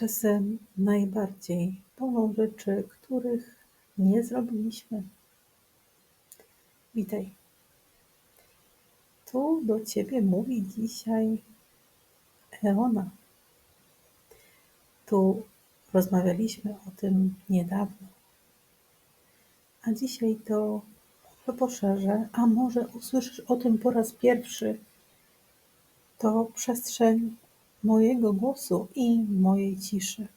Czasem najbardziej bolą rzeczy, których nie zrobiliśmy. Witaj. Tu do ciebie mówi dzisiaj Eona. Tu rozmawialiśmy o tym niedawno. A dzisiaj to może poszerzę, a może usłyszysz o tym po raz pierwszy. To przestrzeń mojego głosu i mojej ciszy.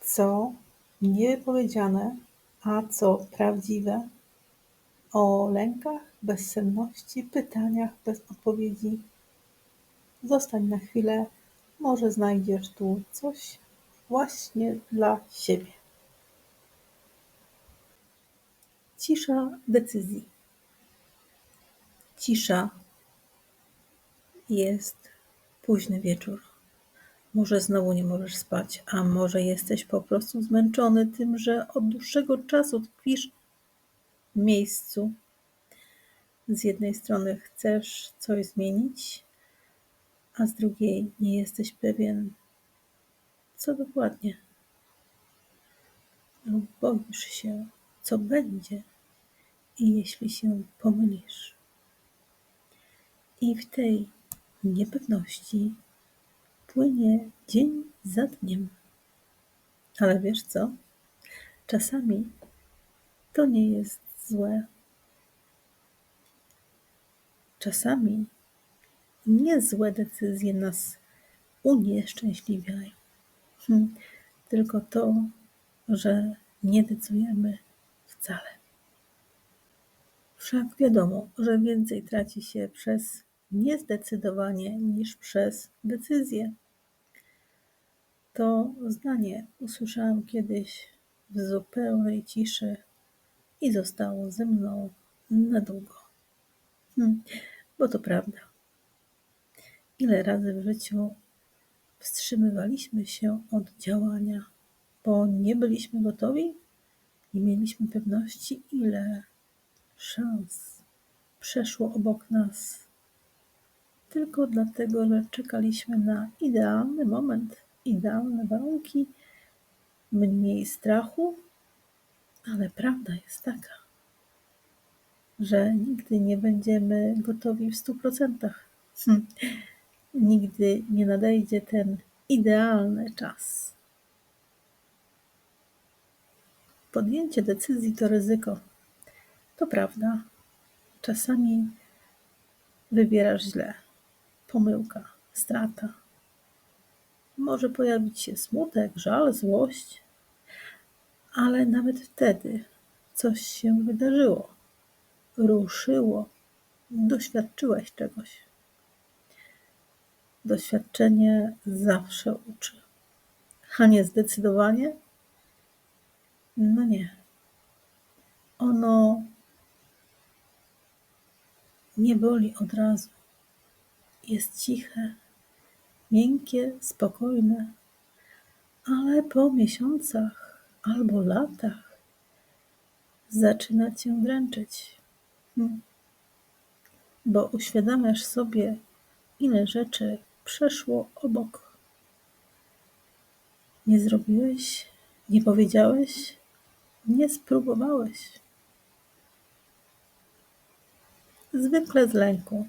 Co niewypowiedziane, a co prawdziwe o lękach, bezsenności, pytaniach bez odpowiedzi. Zostań na chwilę, może znajdziesz tu coś właśnie dla siebie. Cisza decyzji. Cisza jest późny wieczór. Może znowu nie możesz spać, a może jesteś po prostu zmęczony tym, że od dłuższego czasu tkwisz w miejscu. Z jednej strony chcesz coś zmienić, a z drugiej nie jesteś pewien, co dokładnie. Lub boisz się, co będzie i jeśli się pomylisz. I w tej niepewności płynie dzień za dniem. Ale wiesz co? Czasami to nie jest złe. Czasami niezłe decyzje nas unieszczęśliwiają. Hm, tylko to, że nie decydujemy wcale. Wszak wiadomo, że więcej traci się przez niezdecydowanie niż przez decyzję. To zdanie usłyszałam kiedyś w zupełnej ciszy i zostało ze mną na długo. Hm, bo to prawda. Ile razy w życiu wstrzymywaliśmy się od działania, bo nie byliśmy gotowi, nie mieliśmy pewności, ile szans przeszło obok nas tylko dlatego, że czekaliśmy na idealny moment, idealne warunki, mniej strachu, ale prawda jest taka, że nigdy nie będziemy gotowi w stu procentach. Hm. Nigdy nie nadejdzie ten idealny czas. Podjęcie decyzji to ryzyko. To prawda. Czasami wybierasz źle pomyłka, strata. Może pojawić się smutek, żal, złość, ale nawet wtedy coś się wydarzyło, ruszyło, doświadczyłeś czegoś. Doświadczenie zawsze uczy. A nie zdecydowanie? No nie. Ono nie boli od razu jest ciche, miękkie, spokojne, ale po miesiącach albo latach zaczyna cię dręczyć, hmm. bo uświadamiasz sobie, ile rzeczy przeszło obok. Nie zrobiłeś, nie powiedziałeś, nie spróbowałeś. Zwykle z lęku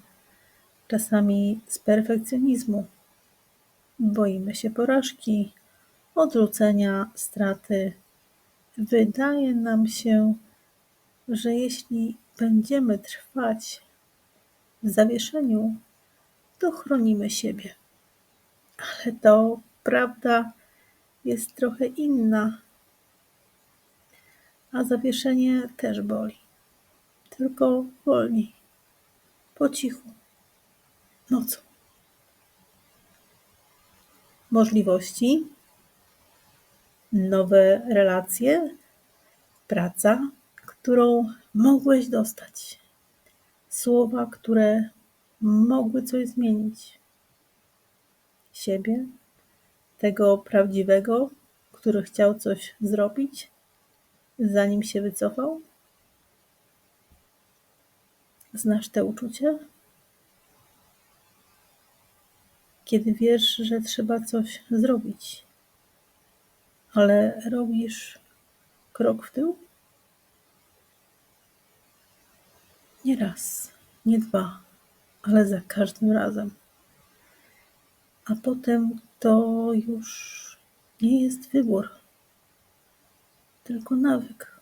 czasami z perfekcjonizmu. Boimy się porażki, odrzucenia, straty. Wydaje nam się, że jeśli będziemy trwać w zawieszeniu, to chronimy siebie. Ale to prawda jest trochę inna. A zawieszenie też boli. Tylko wolniej, po cichu nocą. Możliwości, nowe relacje, praca, którą mogłeś dostać, słowa, które mogły coś zmienić. Siebie, tego prawdziwego, który chciał coś zrobić, zanim się wycofał? Znasz te uczucie? Kiedy wiesz, że trzeba coś zrobić, ale robisz krok w tył? Nie raz, nie dwa, ale za każdym razem. A potem to już nie jest wybór, tylko nawyk.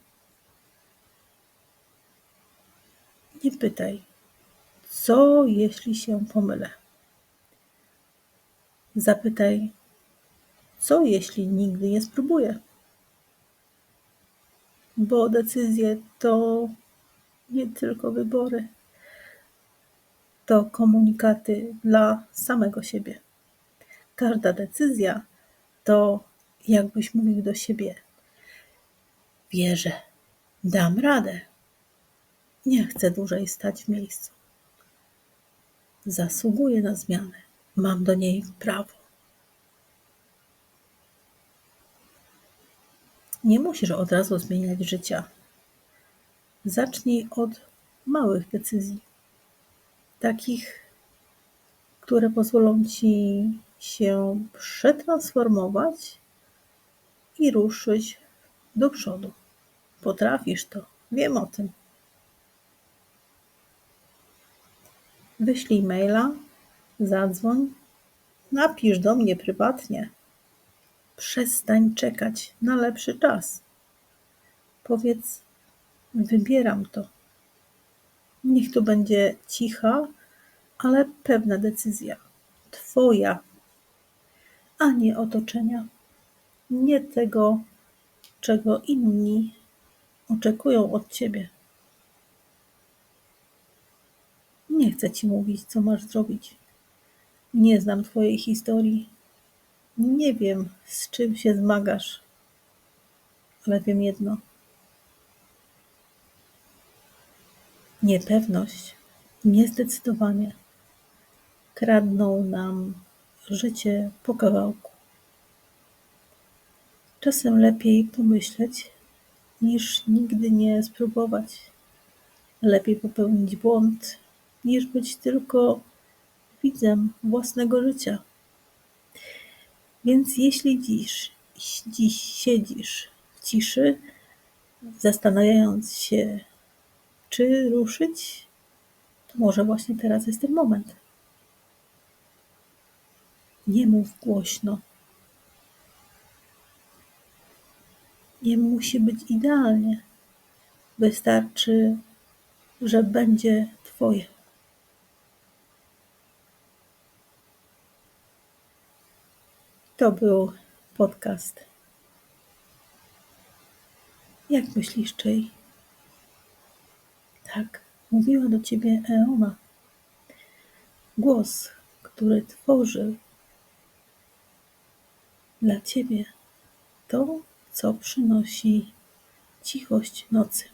Nie pytaj, co jeśli się pomylę. Zapytaj, co jeśli nigdy nie spróbuję. Bo decyzje to nie tylko wybory, to komunikaty dla samego siebie. Każda decyzja to jakbyś mówił do siebie: Wierzę, dam radę. Nie chcę dłużej stać w miejscu. Zasługuję na zmianę. Mam do niej prawo. Nie musisz od razu zmieniać życia. Zacznij od małych decyzji, takich, które pozwolą ci się przetransformować i ruszyć do przodu. Potrafisz to, wiem o tym. Wyślij maila, zadzwoń, napisz do mnie prywatnie. Przestań czekać na lepszy czas. Powiedz, wybieram to. Niech to będzie cicha, ale pewna decyzja. Twoja, a nie otoczenia. Nie tego, czego inni oczekują od ciebie. Nie chcę ci mówić, co masz zrobić. Nie znam twojej historii. Nie wiem, z czym się zmagasz, ale wiem jedno. Niepewność, niezdecydowanie kradną nam życie po kawałku. Czasem lepiej pomyśleć, niż nigdy nie spróbować. Lepiej popełnić błąd, niż być tylko widzem własnego życia. Więc jeśli dziś, dziś siedzisz w ciszy, zastanawiając się, czy ruszyć, to może właśnie teraz jest ten moment. Nie mów głośno. Nie musi być idealnie. Wystarczy, że będzie Twoje. To był podcast. Jak myślisz, czyj? Tak, mówiła do ciebie Eona. Głos, który tworzy dla ciebie to, co przynosi cichość nocy.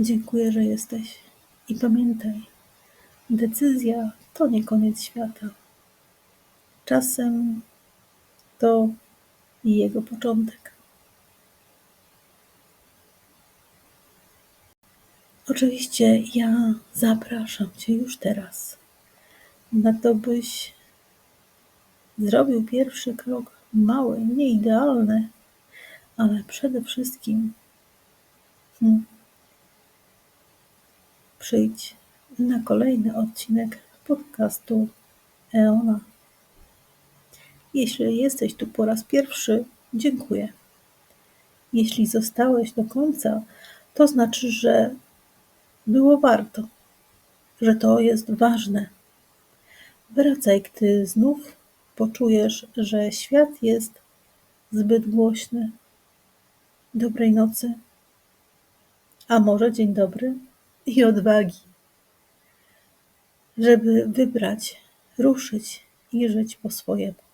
Dziękuję, że jesteś i pamiętaj, decyzja to nie koniec świata. Czasem to jego początek. Oczywiście ja zapraszam Cię już teraz na to, byś zrobił pierwszy krok mały, nieidealny, ale przede wszystkim hmm, przyjdź na kolejny odcinek podcastu Eona. Jeśli jesteś tu po raz pierwszy, dziękuję. Jeśli zostałeś do końca, to znaczy, że było warto, że to jest ważne. Wracaj, gdy znów poczujesz, że świat jest zbyt głośny. Dobrej nocy, a może dzień dobry i odwagi, żeby wybrać, ruszyć i żyć po swojemu.